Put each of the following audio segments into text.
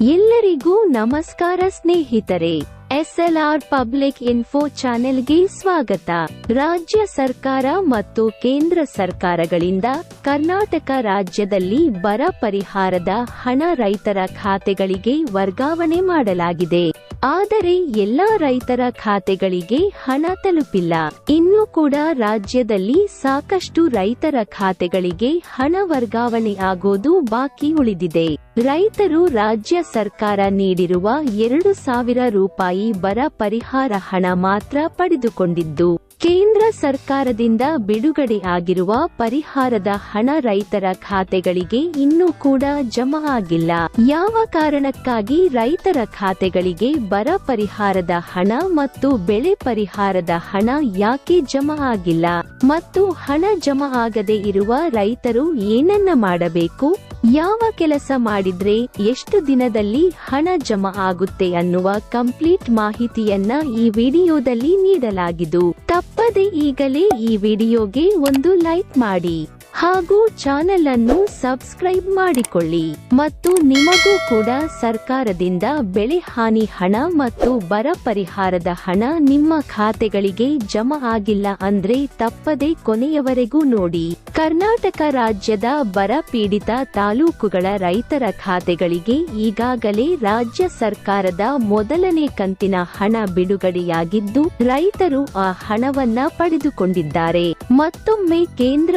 ಎಲ್ಲರಿಗೂ ನಮಸ್ಕಾರ ಸ್ನೇಹಿತರೆ, ಎಸ್ಎಲ್ಆರ್ ಪಬ್ಲಿಕ್ ಇನ್ಫೋ ಚಾನೆಲ್ಗೆ ಸ್ವಾಗತ. ರಾಜ್ಯ ಸರ್ಕಾರ ಮತ್ತು ಕೇಂದ್ರ ಸರ್ಕಾರಗಳಿಂದ ಕರ್ನಾಟಕ ರಾಜ್ಯದಲ್ಲಿ ಬರ ಪರಿಹಾರದ ಹಣ ರೈತರ ಖಾತೆಗಳಿಗೆ ವರ್ಗಾವಣೆ ಮಾಡಲಾಗಿದೆ. ಆದರೆ ಎಲ್ಲಾ ರೈತರ ಖಾತೆಗಳಿಗೆ ಹಣ ತಲುಪಿಲ್ಲ. ಇನ್ನೂ ಕೂಡ ರಾಜ್ಯದಲ್ಲಿ ಸಾಕಷ್ಟು ರೈತರ ಖಾತೆಗಳಿಗೆ ಹಣ ವರ್ಗಾವಣೆ ಆಗೋದು ಬಾಕಿ ಉಳಿದಿದೆ. ರೈತರು ರಾಜ್ಯ ಸರ್ಕಾರ ನೀಡಿರುವ ಎರಡು ಸಾವಿರ ರೂಪಾಯಿ ಬರ ಪರಿಹಾರ ಹಣ ಮಾತ್ರ ಪಡೆದುಕೊಂಡಿದ್ದು. ಕೇಂದ್ರ ಸರ್ಕಾರದಿಂದ ಬಿಡುಗಡೆ ಆಗಿರುವ ಪರಿಹಾರದ ಹಣ ರೈತರ ಖಾತೆಗಳಿಗೆ ಇನ್ನೂ ಕೂಡ ಜಮಾ ಆಗಿಲ್ಲ. ಯಾವ ಕಾರಣಕ್ಕಾಗಿ ರೈತರ ಖಾತೆಗಳಿಗೆ ಬರ ಪರಿಹಾರದ ಹಣ ಮತ್ತು ಬೆಳೆ ಪರಿಹಾರದ ಹಣ ಯಾಕೆ ಜಮಾ ಆಗಿಲ್ಲ? ಮತ್ತು ಹಣ ಜಮಾ ಆಗದೆ ಇರುವ ರೈತರು ಏನನ್ನ ಮಾಡಬೇಕು? ಯಾವ ಕೆಲಸ ಮಾಡಿದ್ರೆ ಎಷ್ಟು ದಿನದಲ್ಲಿ ಹಣ ಜಮಾ ಆಗುತ್ತೆ ಅನ್ನುವ ಕಂಪ್ಲೀಟ್ ಮಾಹಿತಿಯನ್ನ ಈ ವಿಡಿಯೋದಲ್ಲಿ ನೀಡಲಾಗಿದ್ದು. ತಪ್ಪದೆ ಈಗಲೇ ಈ ವಿಡಿಯೋಗೆ ಒಂದು ಲೈಕ್ ಮಾಡಿ. ಹಾಗೂ ಚಾನೆಲ್ ಅನ್ನು ಸಬ್ಸ್ಕ್ರೈಬ್ ಮಾಡಿಕೊಳ್ಳಿ. ಮತ್ತು ನಿಮಗೂ ಕೂಡ ಸರ್ಕಾರದಿಂದ ಬೆಳೆ ಹಾನಿ ಹಣ ಮತ್ತು ಬರ ಪರಿಹಾರದ ಹಣ ನಿಮ್ಮ ಖಾತೆಗಳಿಗೆ ಜಮಾ ಆಗಿಲ್ಲ ಅಂದ್ರೆ ತಪ್ಪದೆ ಕೊನೆಯವರೆಗೂ ನೋಡಿ. ಕರ್ನಾಟಕ ರಾಜ್ಯದ ಬರ ಪೀಡಿತ ತಾಲೂಕುಗಳ ರೈತರ ಖಾತೆಗಳಿಗೆ ಈಗಾಗಲೇ ರಾಜ್ಯ ಸರ್ಕಾರದ ಮೊದಲನೇ ಕಂತಿನ ಹಣ ಬಿಡುಗಡೆಯಾಗಿದ್ದು, ರೈತರು ಆ ಹಣವನ್ನ ಪಡೆದುಕೊಂಡಿದ್ದಾರೆ. ಮತ್ತೊಮ್ಮೆ ಕೇಂದ್ರ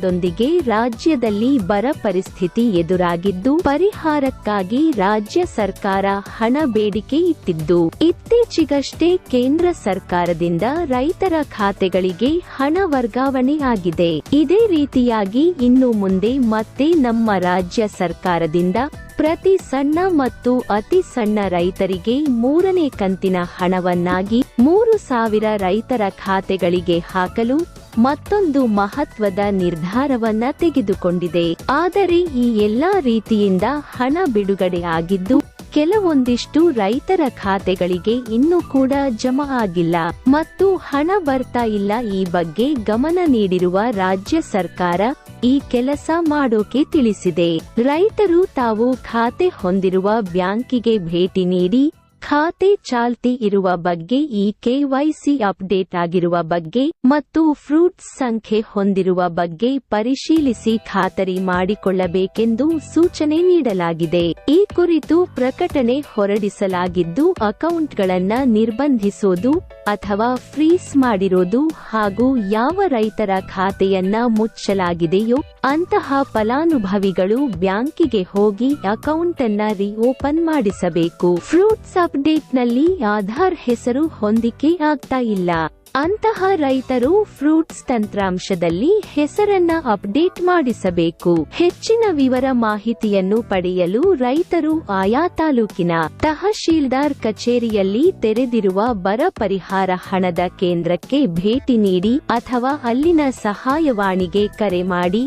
ಸರ್ಕಾರದೊಂದಿಗೆ ರಾಜ್ಯದಲ್ಲಿ ಬರ ಪರಿಸ್ಥಿತಿ ಎದುರಾಗಿದ್ದು, ಪರಿಹಾರಕ್ಕಾಗಿ ರಾಜ್ಯ ಸರ್ಕಾರ ಹಣ ಬೇಡಿಕೆ ಇಟ್ಟಿದ್ದು. ಇತ್ತೀಚೆಗಷ್ಟೇ ಕೇಂದ್ರ ಸರ್ಕಾರದಿಂದ ರೈತರ ಖಾತೆಗಳಿಗೆ ಹಣ ವರ್ಗಾವಣೆಯಾಗಿದೆ ಇದೇ ರೀತಿಯಾಗಿ ಇನ್ನು ಮುಂದೆ ಮತ್ತೆ ನಮ್ಮ ರಾಜ್ಯ ಸರ್ಕಾರದಿಂದ ಪ್ರತಿ ಸಣ್ಣ ಮತ್ತು ಅತಿ ಸಣ್ಣ ರೈತರಿಗೆ ಮೂರನೇ ಕಂತಿನ ಹಣವನ್ನಾಗಿ ಮೂರು ಸಾವಿರ ರೈತರ ಖಾತೆಗಳಿಗೆ ಹಾಕಲು ಮತ್ತೊಂದು ಮಹತ್ವದ ನಿರ್ಧಾರವನ್ನ ತೆಗೆದುಕೊಂಡಿದೆ. ಆದರೆ ಈ ಎಲ್ಲಾ ರೀತಿಯಿಂದ ಹಣ ಬಿಡುಗಡೆ ಆಗಿದ್ದು, ಕೆಲವೊಂದಿಷ್ಟು ರೈತರ ಖಾತೆಗಳಿಗೆ ಇನ್ನೂ ಕೂಡ ಜಮಾ ಆಗಿಲ್ಲ. ಮತ್ತು ಹಣ ಬರ್ತಾ ಇಲ್ಲ ಈ ಬಗ್ಗೆ ಗಮನ ನೀಡಿರುವ ರಾಜ್ಯ ಸರ್ಕಾರ ಈ ಕೆಲಸ ಮಾಡೋಕೆ ತಿಳಿಸಿದೆ. ರೈತರು ತಾವು ಖಾತೆ ಹೊಂದಿರುವ ಬ್ಯಾಂಕಿಗೆ ಭೇಟಿ ನೀಡಿ ಖಾತೆ ಚಾಲ್ತಿ ಇರುವ ಬಗ್ಗೆ ಈ ಕೆವೈಸಿ ಅಪ್ಡೇಟ್ ಆಗಿರುವ ಬಗ್ಗೆ ಮತ್ತು ಫ್ರೂಟ್ಸ್ ಸಂಖ್ಯೆ ಹೊಂದಿರುವ ಬಗ್ಗೆ ಪರಿಶೀಲಿಸಿ ಖಾತರಿ ಮಾಡಿಕೊಳ್ಳಬೇಕೆಂದು ಸೂಚನೆ ನೀಡಲಾಗಿದೆ. ಈ ಕುರಿತು ಪ್ರಕಟಣೆ ಹೊರಡಿಸಲಾಗಿದ್ದು, ಅಕೌಂಟ್ಗಳನ್ನ ನಿರ್ಬಂಧಿಸೋದು ಅಥವಾ ಫ್ರೀಸ್ ಮಾಡಿರೋದು ಹಾಗೂ ಯಾವ ರೈತರ ಖಾತೆಯನ್ನ ಮುಚ್ಚಲಾಗಿದೆಯೋ ಅಂತಹ ಫಲಾನುಭವಿಗಳು ಬ್ಯಾಂಕಿಗೆ ಹೋಗಿ ಅಕೌಂಟ್ ಅನ್ನ ರಿಓಪನ್ ಮಾಡಿಸಬೇಕು. ಫ್ರೂಟ್ಸ್ ಅಪ್ಡೇಟ್ನಲ್ಲಿ ಆಧಾರ್ ಹೆಸರು ಹೊಂದಿಕೆ ಆಗ್ತಾ ಇಲ್ಲ. ಅಂತಹ ರೈತರು ಫ್ರೂಟ್ಸ್ ತಂತ್ರಾಂಶದಲ್ಲಿ ಹೆಸರನ್ನ ಅಪ್ಡೇಟ್ ಮಾಡಿಸಬೇಕು. ಹೆಚ್ಚಿನ ವಿವರ ಮಾಹಿತಿಯನ್ನು ಪಡೆಯಲು ರೈತರು ಆಯಾ ತಾಲೂಕಿನ ತಹಶೀಲ್ದಾರ್ ಕಚೇರಿಯಲ್ಲಿ ತೆರೆದಿರುವ ಬರ ಪರಿಹಾರ ಹಣದ ಕೇಂದ್ರಕ್ಕೆ ಭೇಟಿ ನೀಡಿ ಅಥವಾ ಅಲ್ಲಿನ ಸಹಾಯವಾಣಿಗೆ ಕರೆ ಮಾಡಿ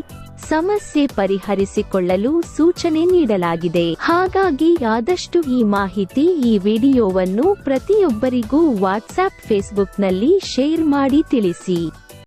ಸಮಸ್ಯೆ ಪರಿಹರಿಸಿಕೊಳ್ಳಲು ಸೂಚನೆ ನೀಡಲಾಗಿದೆ. ಹಾಗಾಗಿ ಆದಷ್ಟು ಈ ಮಾಹಿತಿ ಈ ವಿಡಿಯೋವನ್ನು ಪ್ರತಿಯೊಬ್ಬರಿಗೂ ವಾಟ್ಸ್ಆಪ್ ಫೇಸ್ಬುಕ್ನಲ್ಲಿ ಶೇರ್ ಮಾಡಿ ತಿಳಿಸಿ.